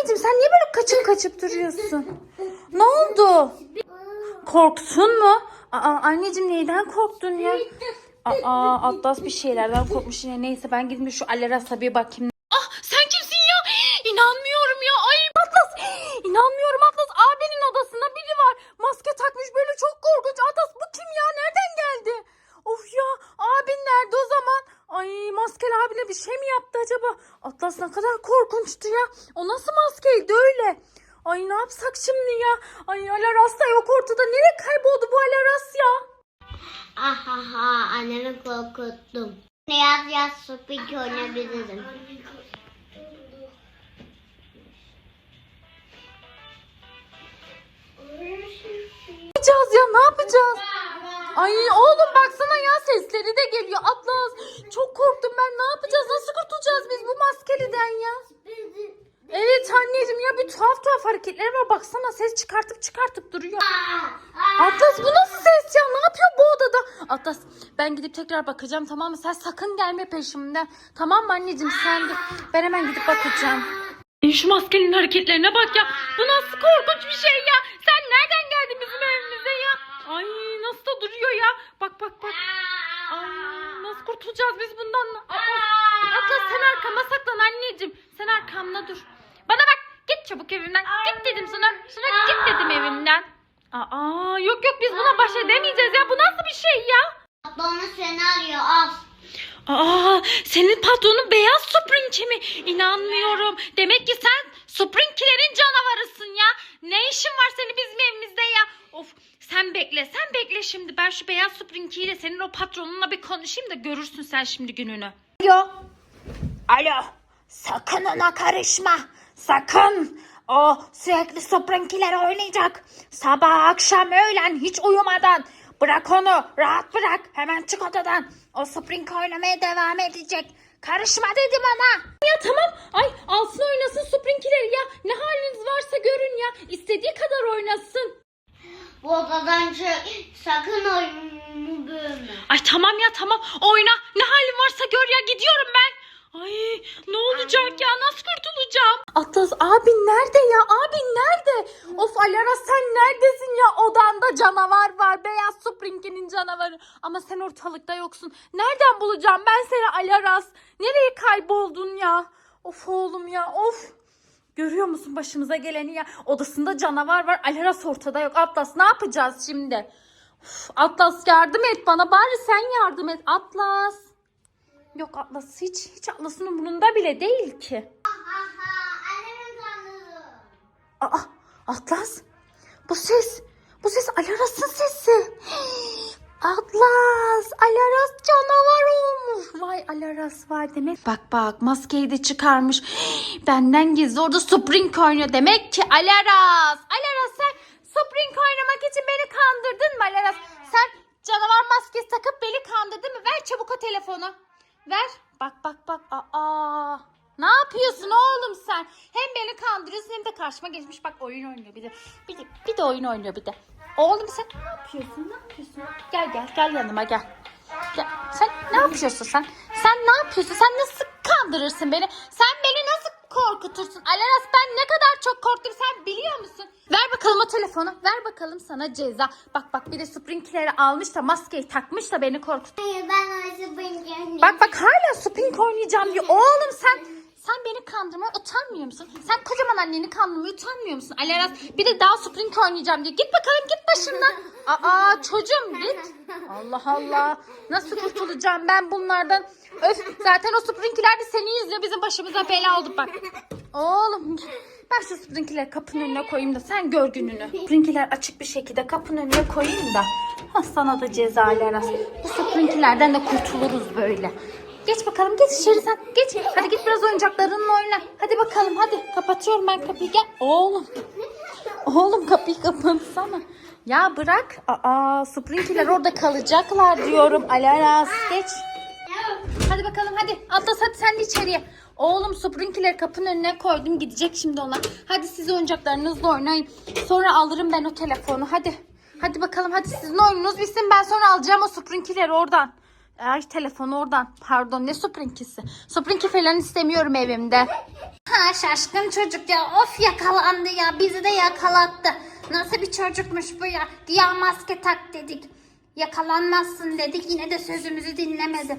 anneciğim sen niye böyle kaçıp kaçıp duruyorsun? Ne oldu? Korktun mu? Aa anneciğim neyden korktun ya? Aa Atlas bir şeylerden korkmuş yine. Neyse ben gidip şu Aleras'a bir bakayım. Ah sen kimsin ya? İnanmıyorum ya. Ay Atlas. İnanmıyorum Atlas. Abinin odasında biri var. Maske takmış böyle çok korkunç. Atlas bu kim ya? Nereden geldi? Of ya abin nerede o zaman? Ay maskeli abine bir şey mi yaptı acaba? Atlas ne kadar korkunçtu ya. O nasıl maskeydi öyle? Ay ne yapsak şimdi ya? Ay Alaras da yok ortada. Nereye kayboldu bu Alaras ya? Ahaha annemi korkuttum. Yaz yaz spik oynayabilirim. Ne yapacağız ya? Ne yapacağız? Ay oğlum baksana ya sesleri de geliyor. Atlas çok korktum ben. Ne yapacağız? Nasıl kurtulacağız biz bu maskeliden ya? Evet anneciğim ya bir tuhaf tuhaf hareketleri var. Baksana ses çıkartıp çıkartıp duruyor. Atlas bu nasıl ses ya? Ne yapıyor bu odada? Atlas ben gidip tekrar bakacağım tamam mı? Sen sakın gelme peşimden. Tamam mı anneciğim sen de. Ben hemen gidip bakacağım. Şu maskenin hareketlerine bak ya. Bu nasıl korkunç bir şey ya. Sen nereden geldin bizim evimize ya? Ay nasıl da duruyor ya. Bak bak bak. Ay nasıl kurtulacağız biz bundan? Atlas, Atlas sen arkama saklan anneciğim. Sen arkamda dur. Bana bak çabuk evimden. Git dedim sana. Sana git dedim evimden. Aa yok yok biz buna baş edemeyeceğiz ya. Bu nasıl bir şey ya? Patronu seni arıyor al. Aa, senin patronun beyaz Spring'e mi? İnanmıyorum. Demek ki sen Spring'lerin canavarısın ya. Ne işin var senin bizim evimizde ya? Of sen bekle sen bekle şimdi. Ben şu beyaz Spring'i ile senin o patronunla bir konuşayım da görürsün sen şimdi gününü. Alo. Alo. Sakın ona karışma. Sakın. O sürekli Spring'ler oynayacak. Sabah akşam öğlen hiç uyumadan. Bırak onu rahat bırak. Hemen çık odadan. O Spring oynamaya devam edecek. Karışma dedim ona. Ya tamam. Ay alsın oynasın Spring'leri ya. Ne haliniz varsa görün ya. İstediği kadar oynasın. Bu odadan çık. Sakın oyunumu bölme. Ay tamam ya tamam. Oyna. Ne halin varsa gör ya. Gidiyorum ben. Ay ne olacak? Atlas abin nerede ya? Abin nerede? Of Alara sen neredesin ya? Odanda canavar var. Beyaz Spring'in canavarı. Ama sen ortalıkta yoksun. Nereden bulacağım ben seni Alaras? Nereye kayboldun ya? Of oğlum ya of. Görüyor musun başımıza geleni ya? Odasında canavar var. Alaras ortada yok. Atlas ne yapacağız şimdi? Uf, Atlas yardım et bana. Bari sen yardım et. Atlas. Yok Atlas hiç hiç Atlas'ın umurunda bile değil ki. Aa Atlas. Bu ses. Bu ses Alaras'ın sesi. Atlas. Alaras canavar olmuş. Vay Alaras var demek. Bak bak maskeyi de çıkarmış. Benden gizli orada Spring oynuyor. Demek ki Alaras. Alaras sen Spring oynamak için beni kandırdın mı Alaras? Sen canavar maskesi takıp beni kandırdın mı? Ver çabuk o telefonu. Ver. Bak bak bak. Aa. Ne yapıyorsun oğlum sen? Hem beni kandırıyorsun hem de karşıma geçmiş bak oyun oynuyor bir de. Bir de, bir de oyun oynuyor bir de. Oğlum sen ne yapıyorsun? Ne yapıyorsun? Gel gel gel yanıma gel. Gel. Sen ne yapıyorsun sen? Sen ne yapıyorsun? Sen nasıl kandırırsın beni? Sen beni nasıl korkutursun? Alaras ben ne kadar çok korktum sen biliyor musun? Ver bakalım o telefonu. Ver bakalım sana ceza. Bak bak bir de Spring'leri almış da maskeyi takmış da beni korkut. Hayır ben o springi Bak bak hala Spring oynayacağım diyor. Oğlum sen sen beni kandırmaya utanmıyor musun? Sen kocaman anneni kandırmaya utanmıyor musun? Alaras bir de daha Spring oynayacağım diyor. Git bakalım git başımdan. Aa çocuğum git. Allah Allah. Nasıl kurtulacağım ben bunlardan? Öf zaten o Spring'ler de seni yüzüyor bizim başımıza bela oldu bak. Oğlum ben şu Spring'leri kapının önüne koyayım da sen gör gününü. Spring'ler açık bir şekilde kapının önüne koyayım da. Ha, sana da ceza Alaras. Bu Spring'lerden de kurtuluruz böyle. Geç bakalım geç içeri sen. Geç. Hadi git biraz oyuncaklarınla oyna. Hadi bakalım hadi. Kapatıyorum ben kapıyı gel. Oğlum. Oğlum kapıyı kapatsana. Ya bırak. Aa Spring'ler orada kalacaklar diyorum. Alaras geç. Hadi bakalım hadi. Atlas hadi sen de içeriye. Oğlum Spring'leri kapının önüne koydum. Gidecek şimdi onlar. Hadi siz oyuncaklarınızla oynayın. Sonra alırım ben o telefonu. Hadi. Hadi bakalım hadi sizin oyununuz bitsin. Ben sonra alacağım o Spring'leri oradan. Ay telefonu oradan. Pardon ne Sprinky'si. Sprinky falan istemiyorum evimde. Ha şaşkın çocuk ya. Of yakalandı ya. Bizi de yakalattı. Nasıl bir çocukmuş bu ya. Ya maske tak dedik. Yakalanmazsın dedik. Yine de sözümüzü dinlemedi.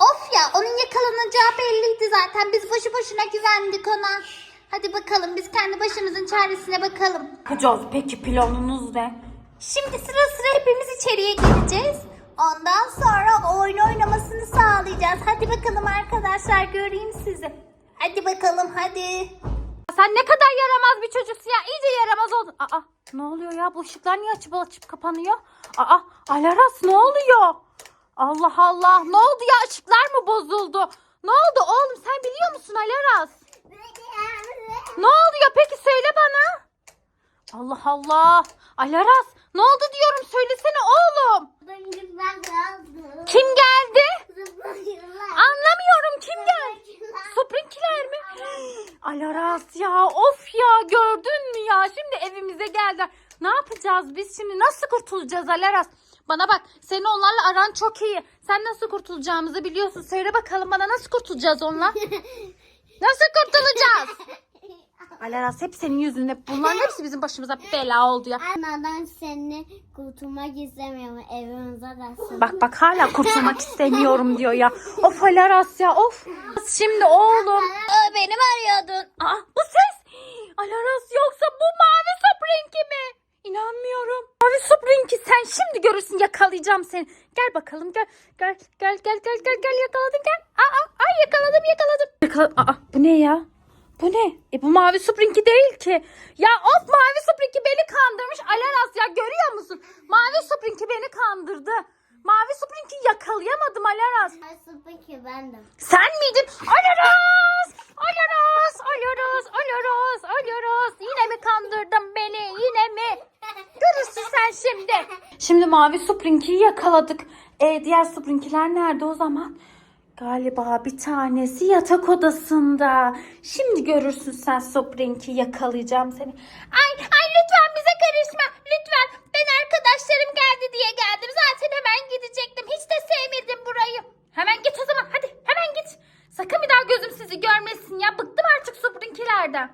Of ya onun yakalanacağı belliydi zaten. Biz boşu boşuna güvendik ona. Hadi bakalım biz kendi başımızın çaresine bakalım. Yapacağız peki planınız ne? Şimdi sıra sıra hepimiz içeriye gireceğiz. Ondan sonra oyun oynamasını sağlayacağız. Hadi bakalım arkadaşlar göreyim sizi. Hadi bakalım hadi. Sen ne kadar yaramaz bir çocuksun ya. İyice yaramaz oldun. Aa ne oluyor ya? Bu ışıklar niye açıp açıp kapanıyor? Aa Alaras ne oluyor? Allah Allah. Ne oldu ya? Işıklar mı bozuldu? Ne oldu oğlum? Sen biliyor musun Alaras? Ne oluyor peki söyle bana. Allah Allah. Alaras ne oldu diyorum söylesene oğlum. Kim geldi? Anlamıyorum kim geldi? Sprinkiler mi? Alaras ya of ya gördün mü ya şimdi evimize geldiler. Ne yapacağız biz şimdi nasıl kurtulacağız Alaras? Bana bak senin onlarla aran çok iyi. Sen nasıl kurtulacağımızı biliyorsun. Söyle bakalım bana nasıl kurtulacağız onunla? Nasıl kurtulacağız? Alaras hep senin yüzünden. Bunların hepsi bizim başımıza bela oldu ya. Anadan seni kurtulmak istemiyorum evimize dersin. Bak bak hala kurtulmak istemiyorum diyor ya. Of Alaras ya of. Şimdi oğlum. Aa, beni mi arıyordun? Aa, bu ses. Alaras yoksa bu mavi Sprinky mi? İnanmıyorum. Mavi Sprinky sen şimdi görürsün yakalayacağım seni. Gel bakalım gel. Gel gel gel gel gel gel yakaladım gel. Aa, ay yakaladım yakaladım. Yakaladım. Aa, bu ne ya? Bu ne? E bu mavi Sprinky değil ki. Ya of mavi Sprinky beni kandırmış. Alaras ya görüyor musun? Mavi Sprinky beni kandırdı. Mavi Sprinky yakalayamadım Alaras. Peki bendim. Sen miydin? Alaras! Alaras! Alaras! Alaras! Alaras! Yine mi kandırdın beni? Yine mi? Görürsün sen şimdi. Şimdi mavi Sprinky'yi yakaladık. E, diğer Sprinky'ler nerede o zaman? Galiba bir tanesi yatak odasında. Şimdi görürsün sen Sprinky yakalayacağım seni. Ay ay lütfen bize karışma. Lütfen. Ben arkadaşlarım geldi diye geldim. Zaten hemen gidecektim. Hiç de sevmedim burayı. Hemen git o zaman. Hadi hemen git. Sakın bir daha gözüm sizi görmesin ya. Bıktım artık Sprinky'lerden.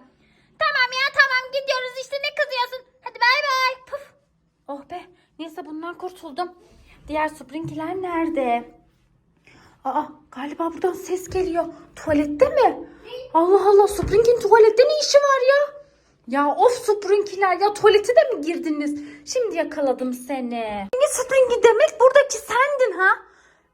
Tamam ya tamam gidiyoruz işte ne kızıyorsun. Hadi bay bay. Puf. Oh be neyse bundan kurtuldum. Diğer Sprinky'ler nerede? Aa galiba buradan ses geliyor. Tuvalette mi? Allah Allah Spring'in tuvalette ne işi var ya? Ya of Spring'ler ya tuvalete de mi girdiniz? Şimdi yakaladım seni. Ne Spring'i demek buradaki sendin ha?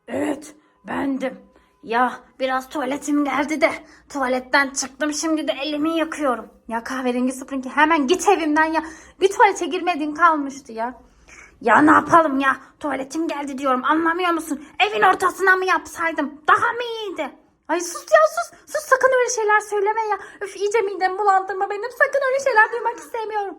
Evet bendim. Ya biraz tuvaletim geldi de tuvaletten çıktım şimdi de elimi yakıyorum. Ya kahverengi Spring'i hemen git evimden ya. Bir tuvalete girmediğin kalmıştı ya. Ya ne yapalım ya? Tuvaletim geldi diyorum. Anlamıyor musun? Evin ortasına mı yapsaydım? Daha mı iyiydi? Ay sus ya sus. Sus sakın öyle şeyler söyleme ya. Üf iyice midemi bulandırma benim. Sakın öyle şeyler duymak istemiyorum.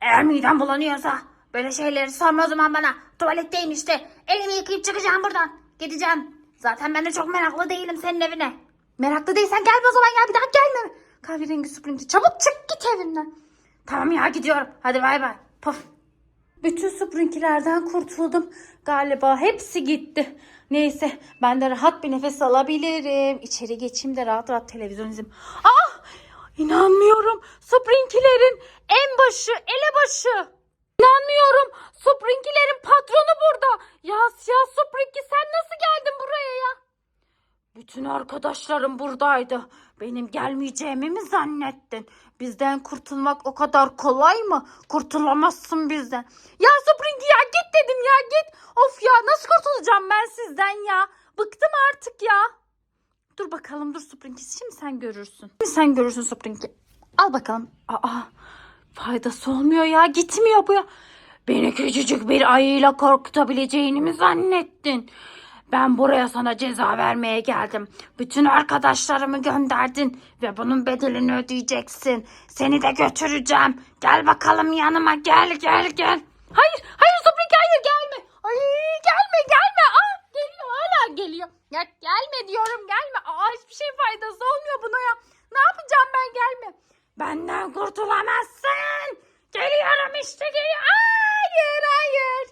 Eğer midem bulanıyorsa böyle şeyleri sorma o zaman bana. Tuvaletteyim işte. Elimi yıkayıp çıkacağım buradan. Gideceğim. Zaten ben de çok meraklı değilim senin evine. Meraklı değilsen gel o zaman ya bir daha gelme. Kahverengi süpürüntü. Çabuk çık git evimden. Tamam ya gidiyorum. Hadi bay bay. Puf. Bütün Sprinky'lerden kurtuldum. Galiba hepsi gitti. Neyse ben de rahat bir nefes alabilirim. İçeri geçeyim de rahat rahat televizyon izleyeyim. Ah! İnanmıyorum. Sprinky'lerin en başı, elebaşı. İnanmıyorum. Sprinky'lerin patronu burada. Ya siyah Sprinky sen nasıl geldin buraya ya? Bütün arkadaşlarım buradaydı. Benim gelmeyeceğimi mi zannettin? Bizden kurtulmak o kadar kolay mı? Kurtulamazsın bizden. Ya Springy ya git dedim ya git. Of ya nasıl kurtulacağım ben sizden ya? Bıktım artık ya. Dur bakalım dur Springy şimdi sen görürsün. Şimdi sen görürsün Springy. Al bakalım. Aa faydası olmuyor ya gitmiyor bu ya. Beni küçücük bir ayıyla korkutabileceğini mi zannettin? Ben buraya sana ceza vermeye geldim. Bütün arkadaşlarımı gönderdin ve bunun bedelini ödeyeceksin. Seni de götüreceğim. Gel bakalım yanıma gel gel gel. Hayır hayır Zubrik hayır gelme. Ay gelme gelme. Aa, geliyor hala geliyor. Ya gelme diyorum gelme. Aa, hiçbir şey faydası olmuyor buna ya. Ne yapacağım ben gelme. Benden kurtulamazsın. Geliyorum işte geliyorum. Hayır hayır.